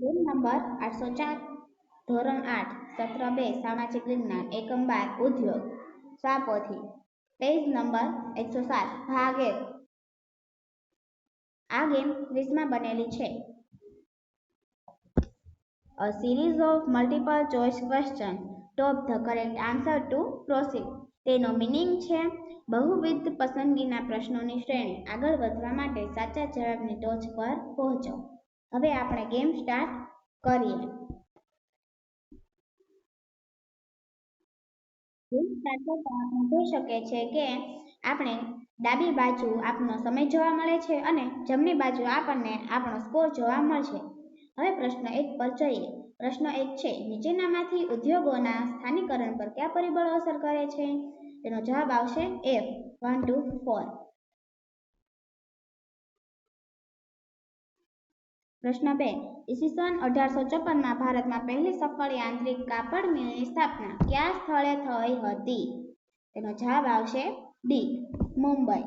Room number આઠસો ચાર, ધોરણ આઠ, સત્ર બે, સામાજિક વિજ્ઞાન, એકમ બાર, ઉદ્યોગ સ્વાપોથી પેજ નંબર એકસો સાત, ભાગ આ ગેમ ક્વિઝમાં બનેલી છે. A series of multiple choice question top the correct answer to proceed તેનો મિનિંગ છે, બહુવિધ પસંદગીના પ્રશ્નોની શ્રેણી. આગળ વધવા માટે સાચા જવાબની ટોચ પર પહોંચો. હવે આપણે ગેમ સ્ટાર્ટ કરીએ. ગેમ સ્ટાર્ટ કરતા આપણે જોઈ શકીએ છીએ કે આપણે ડાબી બાજુ આપનો સમય જોવા મળે છે અને જમણી બાજુ આપણને આપણો સ્કોર જોવા મળશે. હવે પ્રશ્ન એક પર જઈએ. પ્રશ્ન એક છે, નીચેનામાંથી ઉદ્યોગોના સ્થાનીકરણ પર કયા પરિબળો અસર કરે છે? તેનો જવાબ આવશે એફ વન ટુ ફોર પ્રશ્ન બે, ઈસવીસન અઢારસો ચોપનમાં ભારતમાં પહેલી સફળ યાંત્રિક કાપડ મિલની સ્થાપના કયા સ્થળે થઈ હતી? તેનો જવાબ આવશે ડી, મુંબઈ.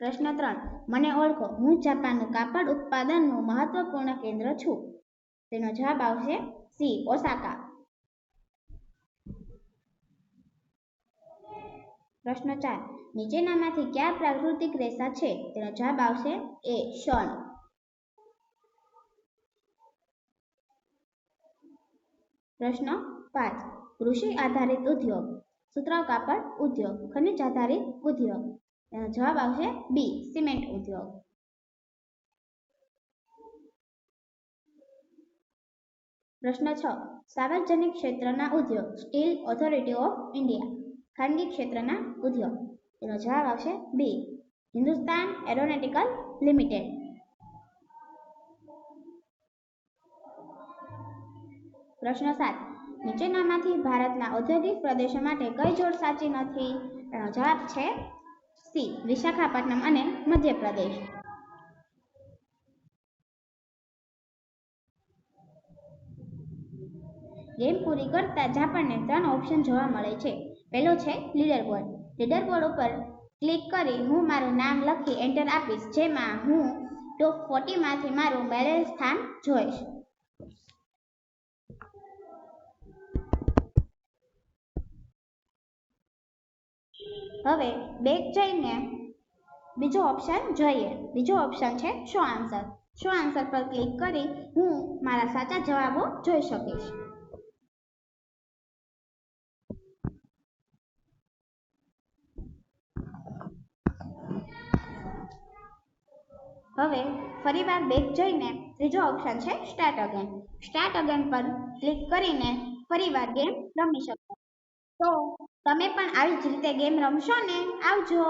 પ્રશ્ન ત્રણ, મને ઓળખો, હું જાપાનનું કાપડ ઉત્પાદનનું મહત્વપૂર્ણ કેન્દ્ર છું. તેનો જવાબ આવશે સી, ઓસાકા. પ્રશ્ન ચાર. નીચેનામાંથી કયા પ્રાકૃતિક રેસા છે? તેનો જવાબ આવશે એ. શણ પ્રશ્ન પાંચ. કૃષિ આધારિત ઉદ્યોગ. સુતરાવ કાપડ ઉદ્યોગ. ખનિજ આધારિત ઉદ્યોગ. તેનો જવાબ આવશે બી. સિમેન્ટ ઉદ્યોગ. પ્રશ્ન છ. સાર્વજનિક ક્ષેત્રના ઉદ્યોગ. Steel Authority of India. ખાનગી ક્ષેત્રના ઉદ્યોગ. તેનો જવાબ આવશે બી હિન્દુસ્તાન એરોનોટિકલ લિમિટેડ. પ્રશ્ન સાત. નીચેનામાંથી ભારતના ઔદ્યોગિક પ્રદેશો માટે કઈ જોડ સાચી નથી? એનો જવાબ છે સી વિશાખાપટ્ટનમ અને મધ્યપ્રદેશ. ગેમ પૂરી કરતા જાપાનને ત્રણ ઓપ્શન જોવા મળે છે. પહેલો છે લીડર બોર્ડ ઉપર ક્લિક કરી હું મારું નામ લખી એન્ટર આપીશ, જેમાં હું ટોપ ફોર્ટીમાંથી મારું બેલેન્સ સ્થાન જોઈશ. હવે બેક જઈને બીજો ઓપ્શન જોઈએ. બીજો ઓપ્શન છે શો આન્સર શો આન્સર પર ક્લિક કરી હું મારા સાચા જવાબો જોઈ શકીશ. હવે ફરીવાર બેક જઈને ત્રીજો ઓપ્શન છે સ્ટાર્ટ અગેન સ્ટાર્ટ અગેન પર ક્લિક કરીને ફરીવાર ગેમ રમી શકો. તો તમે પણ આવી જ રીતે ગેમ રમશો ને? આવજો.